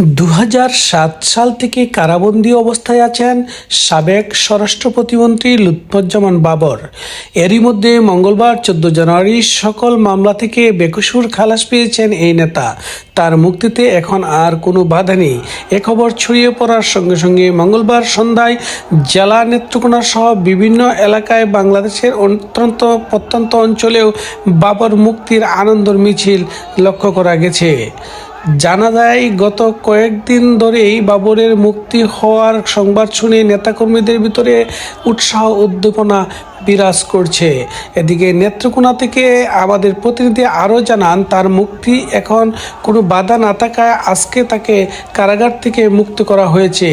দু হাজার সাত সাল থেকে কারাবন্দী অবস্থায় আছেন সাবেক স্বরাষ্ট্র প্রতিমন্ত্রী লুৎফুজ্জামান বাবর। এরই মধ্যে মঙ্গলবার চোদ্দ জানুয়ারি সকল মামলা থেকে বেকসুর খালাস পেয়েছেন এই নেতা। তার মুক্তিতে এখন আর কোনো বাধা নেই। এ খবর ছড়িয়ে পড়ার সঙ্গে সঙ্গে মঙ্গলবার সন্ধ্যায় জেলা নেত্রকোনা সহ বিভিন্ন এলাকায় বাংলাদেশের অত্যন্ত প্রত্যন্ত অঞ্চলেও বাবর মুক্তির আনন্দর মিছিল লক্ষ্য করা গেছে। জানা যায় গত কয়েকদিন ধরেই বাবরের মুক্তি হওয়ার সংবাদ শুনে নেতাকর্মীদের ভিতরে উৎসাহ উদ্দীপনা বিরাজ করছে। এদিকে নেত্রকোনা থেকে আমাদের প্রতিনিধি আরও জানান, তার মুক্তি এখন কোনো বাধা না থাকায় আজকে তাকে কারাগার থেকে মুক্ত করা হয়েছে।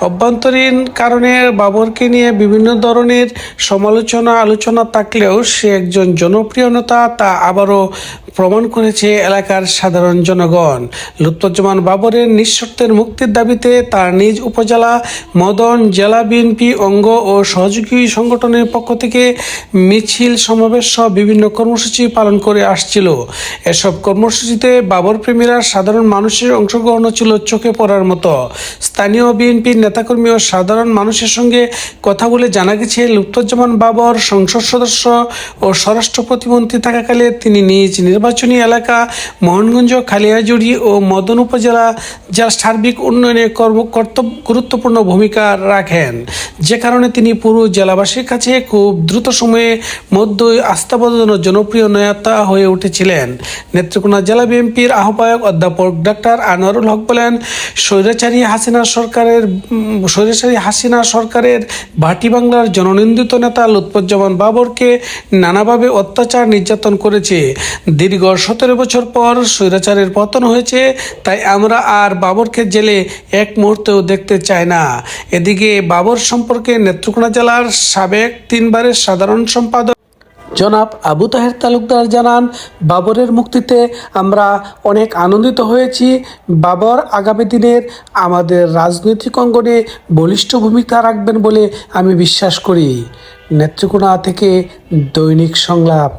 অভ্যন্তরীণ কারণে বাবরকে নিয়ে বিভিন্ন ধরনের সমালোচনা, আলোচনা থাকলেও সে একজন জনপ্রিয় নেতা তা আবারও প্রমাণ করেছে এলাকার সাধারণ জনগণ। লুৎফুজ্জামান বাবরের নিঃশর্তের মুক্তির দাবিতে তার নিজ উপজেলা মদন জেলা বিএনপি অঙ্গ ও সহযোগী সংগঠনের পক্ষ থেকে মিছিল সমাবেশ সহ বিভিন্ন কর্মসূচি পালন করে আসছিল। এসব কর্মসূচিতে বাবর প্রেমীরা সাধারণ মানুষের অংশগ্রহণও ছিল চোখে পড়ার মতো। স্থানীয় বিএনপির নেতাকর্মী ও সাধারণ মানুষের সঙ্গে কথা বলে জানা গেছে, লুৎফুজ্জামান বাবর সংসদ সদস্য ও স্বরাষ্ট্র প্রতিমন্ত্রী থাকাকালে তিনি নিজ নির্বাচনী এলাকা মোহনগঞ্জ খালিয়াজুড়ি ও মদন উপজেলা যার সার্বিক উন্নয়নে কর্ম কর্তব্য গুরুত্বপূর্ণ ভূমিকা রাখেন। যে কারণে তিনি পুরো জেলাবাসীর কাছে খুব দ্রুত সময়ে মধ্যই আস্থাবোধন জনপ্রিয় নেতা হয়ে উঠেছিলেন। নেত্রকোনা জেলা বিএনপির আহ্বায়ক অধ্যাপক ডাক্তার আনোয়ারুল হক বলেন, স্বৈরাচারী হাসিনা সরকারের স্বৈরাচারী হাসিনা সরকারের ভাটি বাংলার জননিন্দিত নেতা লুৎফুজ্জামান বাবরকে নানাভাবে অত্যাচার নির্যাতন করেছে। দীর্ঘ সতেরো বছর পর স্বৈরাচারের পতন হয়েছে, তাই আমরা আর বাবরকে জেলে এক মুহূর্তেও দেখতে চাই না। এদিকে বাবর সম্পর্কে নেত্রকোনা জেলার সাবেক তিনবারের সাধারণ সম্পাদক জনাব আবু তাহের তালুকদার জানান, বাবরের মুক্তিতে আমরা অনেক আনন্দিত হয়েছি। বাবর আগামী দিনের আমাদের রাজনৈতিক অঙ্গনে বলিষ্ঠ ভূমিকা রাখবেন বলে আমি বিশ্বাস করি। নেত্রকোনা থেকে দৈনিক সংলাপ।